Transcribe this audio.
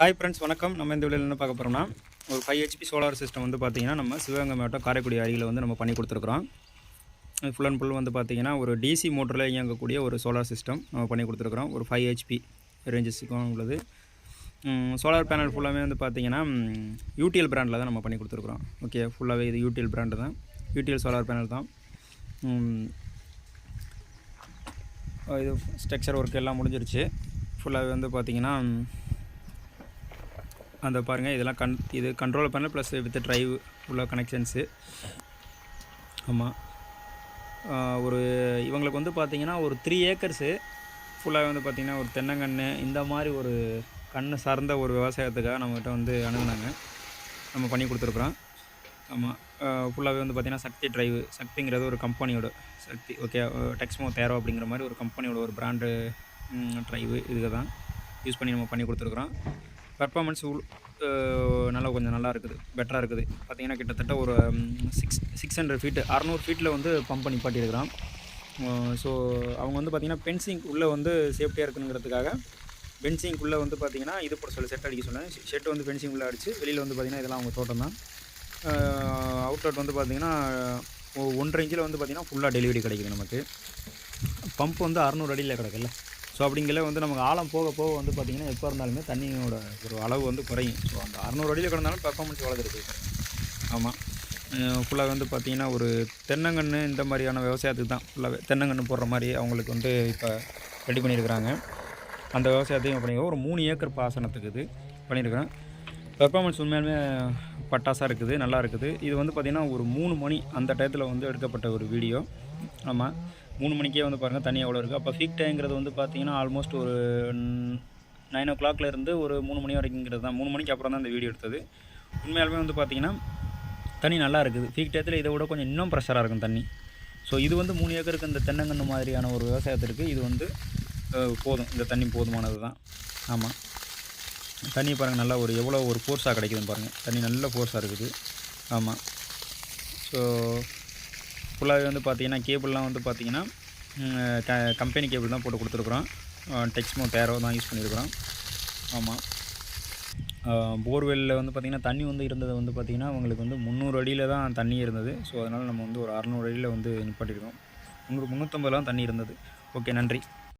Hi friends வணக்கம். நம்ம இந்த வீடியோவில் என்ன பார்க்க போகிறோம்னா ஒரு ஃபைவ் ஹெச்பி சோலார் சிஸ்டம் வந்து பார்த்திங்கன்னா நம்ம சிவகங்கை மாவட்டம் காரைக்குடி அருகில் வந்து நம்ம பண்ணி கொடுத்துருக்குறோம். ஃபுல் அண்ட் ஃபுல் வந்து பார்த்திங்கன்னா ஒரு டிசி மோட்டரில் இயங்கக்கூடிய ஒரு சோலார் சிஸ்டம் நம்ம பண்ணி கொடுத்துருக்குறோம். ஒரு ஃபைவ் ஹெச்பி ரேஞ்சஸுக்கும் உள்ளது. சோலார் பேனல் ஃபுல்லாகவே வந்து பார்த்திங்கன்னா யூடிஎல் பிராண்டில் தான் நம்ம பண்ணி கொடுத்துருக்குறோம். ஓகே ஃபுல்லாகவே இது யூடிஎல் பிராண்டு தான். யூடிஎல் சோலார் பேனல் தான். இது ஸ்ட்ரக்சர் ஒர்க் எல்லாம் முடிஞ்சிருச்சு. ஃபுல்லாகவே வந்து பார்த்திங்கன்னா அந்த பாருங்கள் இதெல்லாம் கன் இது control panel plus with drive உள்ள கனெக்ஷன்ஸு ஆமாம் ஒரு இவங்களுக்கு வந்து பார்த்தீங்கன்னா ஒரு த்ரீ ஏக்கர்ஸு ஃபுல்லாக வந்து பார்த்திங்கன்னா ஒரு தென்னங்கன்று இந்த மாதிரி ஒரு கண்ணு சார்ந்த ஒரு விவசாயத்துக்காக நம்மகிட்ட வந்து அணுகுனாங்க. நம்ம பண்ணி கொடுத்துருக்குறோம். ஆமாம் ஃபுல்லாகவே வந்து பார்த்திங்கன்னா சக்தி ட்ரைவ் சக்திங்கிறது ஒரு கம்பெனியோட சக்தி ஓகே டெக்ஸ்மோ தேரோ அப்படிங்கிற மாதிரி ஒரு கம்பெனியோட ஒரு பிராண்டு ட்ரைவு இதுக்கு தான் யூஸ் பண்ணி நம்ம பண்ணி கொடுத்துருக்குறோம். பர்ஃபார்மன்ஸ் நல்லா கொஞ்சம் நல்லா இருக்குது. பெட்டராக இருக்குது. பார்த்தீங்கன்னா கிட்டத்தட்ட ஒரு சிக்ஸ் சிக்ஸ் ஹண்ட்ரட் ஃபீட்டு அறநூறு ஃபீட்டில் வந்து பம்ப் பண்ணி பாட்டியிருக்கிறான் ஸோ அவங்க வந்து பார்த்திங்கன்னா பென்சிங் உள்ளே வந்து சேஃப்டியாக இருக்குங்கிறதுக்காக பென்சிங்குள்ளே வந்து பார்த்திங்கன்னா இது போட சொல்ல செட் அடிக்க சொன்னேன் ஷெட் வந்து பென்சிங் உள்ளே அடிச்சு வெளியில் வந்து பார்த்திங்கன்னா இதெல்லாம் அவங்க தோட்டம் தான். அவுட்லெட் வந்து பார்த்திங்கன்னா ஒன்றரை இன்ச்சில் வந்து பார்த்திங்கன்னா ஃபுல்லாக டெலிவரி கிடைக்குது நமக்கு. பம்ப் வந்து அறநூறு அடியில் கிடக்குல்ல. ஸோ அப்படிங்கிற வந்து நமக்கு ஆழம் போக போக வந்து பார்த்திங்கன்னா எப்போ இருந்தாலுமே தண்ணியோட ஒரு அளவு வந்து குறையும். ஸோ அந்த அறநூறு அடியில் கிடந்தாலும் பெர்ஃபார்மன்ஸ் வளர்ந்துருக்கு ஆமாம் ஃபுல்லாக வந்து பார்த்திங்கன்னா ஒரு தென்னங்கன்று இந்த மாதிரியான விவசாயத்துக்கு தான் ஃபுல்லாகவே தென்னங்கன்று போடுற மாதிரி அவங்களுக்கு வந்து இப்போ ரெடி பண்ணியிருக்கிறாங்க அந்த விவசாயத்தையும் அப்படிங்கிற ஒரு மூணு ஏக்கர் பாசனத்துக்கு இது பண்ணியிருக்கிறேன் பெர்ஃபார்மன்ஸ் உண்மையாலுமே பட்டாசாக இருக்குது நல்லா இருக்குது. இது வந்து பார்த்திங்கன்னா ஒரு மூணு மணி அந்த டயத்தில் வந்து எடுக்கப்பட்ட ஒரு வீடியோ ஆமாம் மூணு மணிக்கே வந்து பாருங்கள் தண்ணி எவ்வளோ இருக்குது அப்போ ஃபீக் டைங்கிறது வந்து பார்த்திங்கன்னா ஆல்மோஸ்ட் ஒரு நைன் ஓ இருந்து ஒரு மூணு மணி வரைக்குங்கிறது தான். மூணு மணிக்கு அப்புறம் தான் இந்த வீடியோ எடுத்தது. உண்மையாலுமே வந்து பார்த்திங்கன்னா தண்ணி நல்லா இருக்குது. ஃபீக் டயத்தில் இதை விட கொஞ்சம் இன்னும் ப்ரெஷராக இருக்கும் தண்ணி. ஸோ இது வந்து மூணு ஏக்கருக்கு இந்த தென்னங்கன்று மாதிரியான ஒரு விவசாயத்திற்கு இது வந்து போதும். இந்த தண்ணி போதுமானது தான். ஆமாம் தண்ணி பாருங்கள் நல்லா ஒரு எவ்வளோ ஒரு ஃபோர்ஸாக கிடைக்குதுன்னு பாருங்கள் தண்ணி நல்ல ஃபோர்ஸாக இருக்குது. ஆமாம் ஸோ ஃபுல்லாகவே வந்து பார்த்திங்கன்னா கேபிள்லாம் வந்து பார்த்திங்கன்னா க கம்பெனி கேபிள் தான் போட்டு கொடுத்துருக்குறோம். டெக்ஸ்மோ டேரோ தான் யூஸ் பண்ணியிருக்கிறோம். ஆமாம் போர்வெல்லில் வந்து பார்த்திங்கன்னா தண்ணி வந்து இருந்தது வந்து பார்த்திங்கன்னா உங்களுக்கு வந்து முந்நூறு அடியில் தான் தண்ணி இருந்தது. ஸோ அதனால் நம்ம வந்து ஒரு அறநூறு அடியில் வந்து நிப்பாட்டியிருக்கோம். முந்நூறு முந்நூற்றம்பதுலாம் தண்ணி இருந்தது. ஓகே நன்றி.